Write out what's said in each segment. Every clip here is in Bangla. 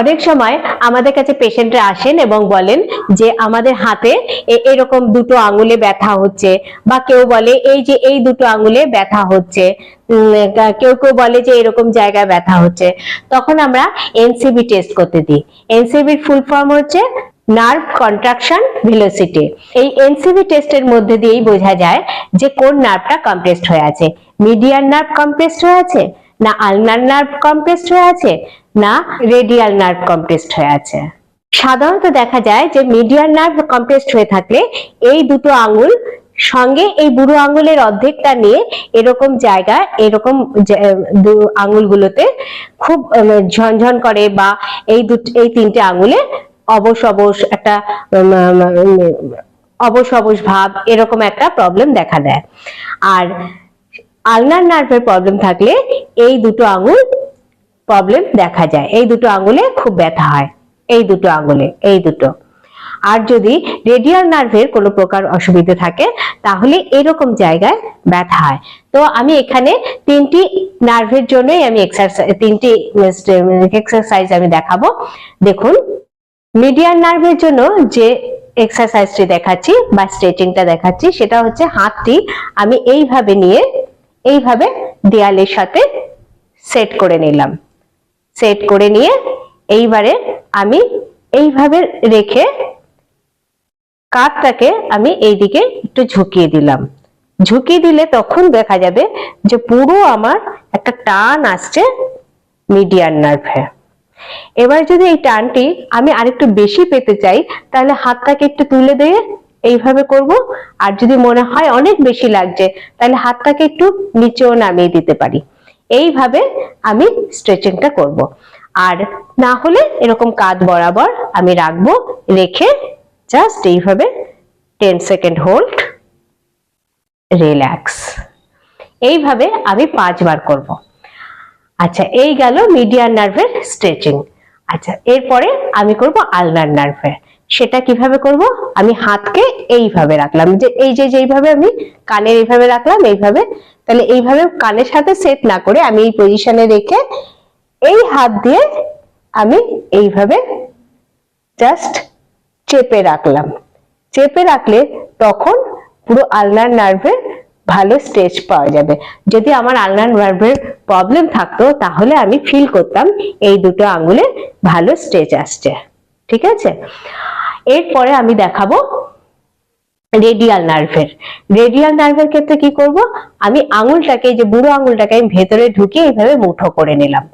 অনেক সময় আমাদের কাছে পেশেন্টরা আসেন এবং বলেন যে আমাদের হাতে এরকম দুটো আঙুলে ব্যথা হচ্ছে বা কেউ বলে এই যে এই দুটো আঙুলে ব্যথা হচ্ছে কেউ কেউ বলে যে এরকম জায়গায় ব্যথা হচ্ছে। তখন আমরা এনসিবি টেস্ট করতে দিই। এনসিবির ফুল ফর্ম হচ্ছে নার্ভ কন্ট্রাকশন ভেলোসিটি। এই এনসিবি টেস্টের মধ্যে দিয়েই বোঝা যায় যে কোন নার্ভটা কম্প্রেসড হয়ে আছে। মিডিয়ান নার্ভ কম্প্রেসড হয়ে আছে? না আলনার নার্ভ কম্প্রেসড হয়ে আছে, না রেডিয়াল নার্ভ কম্প্রেসড হয়ে আছে। সাধারণত দেখা যায় যে মিডিয়াল নার্ভ কম্প্রেসড হয়ে থাকলে এই দুটো আঙুল সঙ্গে এই বুড়ো আঙুলের অর্ধেকটা নিয়ে এরকম জায়গা, এরকম আঙুলগুলোতে খুব ঝনঝন করে বা এই দুটো এই তিনটে আঙুলে অবশ অবশ একটা অবশ অবশ ভাব এরকম একটা প্রবলেম দেখা দেয়। আর আলনার নার্ভের প্রবলেম থাকলে এই দুটো আঙুল প্রবলেম দেখা যায়। এই দুটো আঙুলে খুব ব্যথা হয়। এই দুটো আঙুলে, এই দুটো। আর যদি রেডিয়াল নার্ভের কোনো প্রকার অসুবিধা থাকে, তাহলে এরকম জায়গায় ব্যথা হয়। তো আমি এখানে তিনটি নার্ভের জন্যই আমি এক্সারসাইজ তিনটি এক্সারসাইজ আমি দেখাবো। দেখুন মিডিয়ান নার্ভের জন্য যে এক্সারসাইজটি দেখাচ্ছি বা স্ট্রেচিংটা দেখাচ্ছি, সেটা হচ্ছে হাতটি আমি এইভাবে নিয়ে এইভাবে দেয়ালের সাথে সেট করে নিলাম। সেট করে নিয়ে এইবারে আমি এইভাবে রেখে কাঠটাকে আমি এইদিকে একটু ঝুঁকিয়ে দিলাম। ঝুঁকিয়ে দিলে তখন দেখা যাবে যে পুরো আমার একটা টান আসছে মিডিয়ান নার্ভে এবার যদি এই টানটি আমি আরেকটু বেশি পেতে চাই, তাহলে হাতটাকে একটু তুলে দিয়ে এইভাবে করব। আর যদি মনে হয় অনেক বেশি লাগছে, তাহলে হাতটাকে একটু নিচেও নামিয়ে দিতে পারি। এইভাবে আমি স্ট্রেচিংটা করব। আর না হলে এরকম কাঁধ বরাবর আমি রাখব, রেখে জাস্ট এইভাবে টেন সেকেন্ড হোল্ড রিল্যাক্স এইভাবে আমি পাঁচবার করব। আচ্ছা এই গেল মিডিয়ান নার্ভের স্ট্রেচিং আচ্ছা এরপরে আমি করব আলনার নার্ভের সেটা কীভাবে করব? আমি হাতকে এইভাবে রাখলাম। যে এই যে যেইভাবে আমি কানের এইভাবে রাখলাম, এইভাবে। তাহলে এইভাবে কানের সাথে সেট না করে আমি এই পজিশনে রেখে এই হাত দিয়ে আমি এইভাবে জাস্ট চেপে রাখলাম। চেপে রাখলে তখন পুরো আলনার নার্ভের ভালো স্ট্রেচ পাওয়া যাবে। যদি আমার আলনার নার্ভের প্রবলেম থাকতো, তাহলে আমি ফিল করতাম এই দুটো আঙ্গুলে ভালো স্ট্রেচ আসছে। ঠিক আছে? এরপরে আমি দেখাবো রেডিয়াল নার্ভের রেডিয়াল নার্ভের ক্ষেত্রে কি করব? আমি আঙুলটাকে যে বুড়ো আঙুলটাকে আমি ভেতরে ঢুকিয়ে এইভাবে মুঠো করে নিলাম।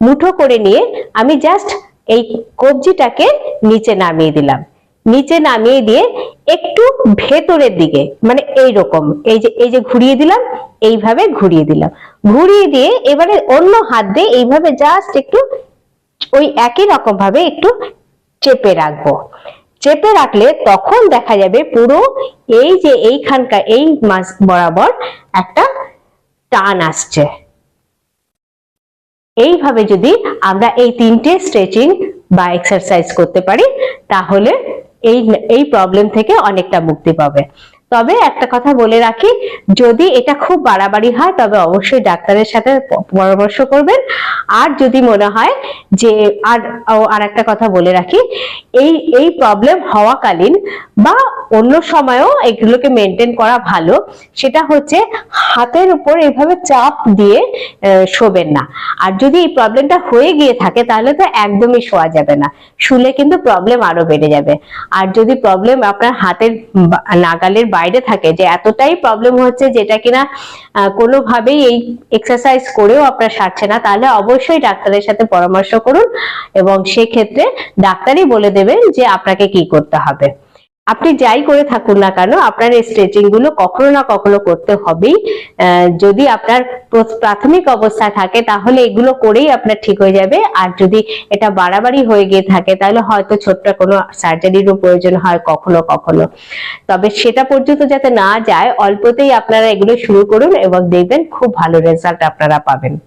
মুঠো করে নিয়ে আমি জাস্ট এই কবজিটাকে নিচে নামিয়ে দিলাম। নিচে নামিয়ে দিয়ে একটু ভেতরের দিকে মানে এই রকম এই যে এই যে ঘুরিয়ে দিলাম, এইভাবে ঘুরিয়ে দিলাম। ঘুরিয়ে দিয়ে এবারে অন্য হাত দিয়ে এইভাবে জাস্ট একটু ওই একই রকম ভাবে একটু চেপে রাখব। চেপে রাখলে তখন দেখা যাবে পুরো এই যে এইখানকার এই মাছ বরাবর একটা টান আসছে। এইভাবে যদি আমরা এই তিনটে স্ট্রেচিং বা এক্সারসাইজ করতে পারি, তাহলে এই এই প্রবলেম থেকে অনেকটা মুক্তি পাবে। তবে একটা কথা বলে রাখি, যদি এটা খুব বাড়াবাড়ি হয়, তবে অবশ্যই ডাক্তারের সাথে পরামর্শ করবেন। আর যদি মনে হয় যে, আর আর একটা কথা বলে রাখি, এই এই প্রবলেম হওয়াকালীন বা অন্য সময়ও এগুলোকে মেনটেন করা ভালো। সেটা হচ্ছে হাতের উপর এইভাবে চাপ দিয়ে শোবেন না। আর যদি এই প্রবলেমটা হয়ে গিয়ে থাকে, তাহলে তো একদমই শোয়া যাবে না। শুলে কিন্তু প্রবলেম আরও বেড়ে যাবে। আর যদি প্রবলেম আপনার হাতের নাগালের বাইরে থাকে, যে এতটাই প্রবলেম হচ্ছে যেটা কিনা কোনোভাবেই এই এক্সারসাইজ করেও আপনার সারছে না, তাহলে অবশ্যই ডাক্তারের সাথে পরামর্শ করুন এবং সেক্ষেত্রে ডাক্তারই বলে দেবেন যে আপনাকে কি করতে হবে। আপনি যাই করে থাকুন না কেন, আপনার এই স্ট্রেচিংগুলো কখনো না কখনো করতে হবেই। যদি আপনার প্র- প্রাথমিক অবস্থা থাকে, তাহলে এগুলো করেই আপনার ঠিক হয়ে যাবে। আর যদি এটা বাড়াবাড়ি হয়ে গিয়ে থাকে, তাহলে হয়তো ছোট্ট কোনো সার্জারিরও প্রয়োজন হয় কখনো কখনো। তবে সেটা পর্যন্ত যাতে না যায়, অল্পতেই আপনারা এগুলো শুরু করুন এবং দেখবেন খুব ভালো রেজাল্ট আপনারা পাবেন।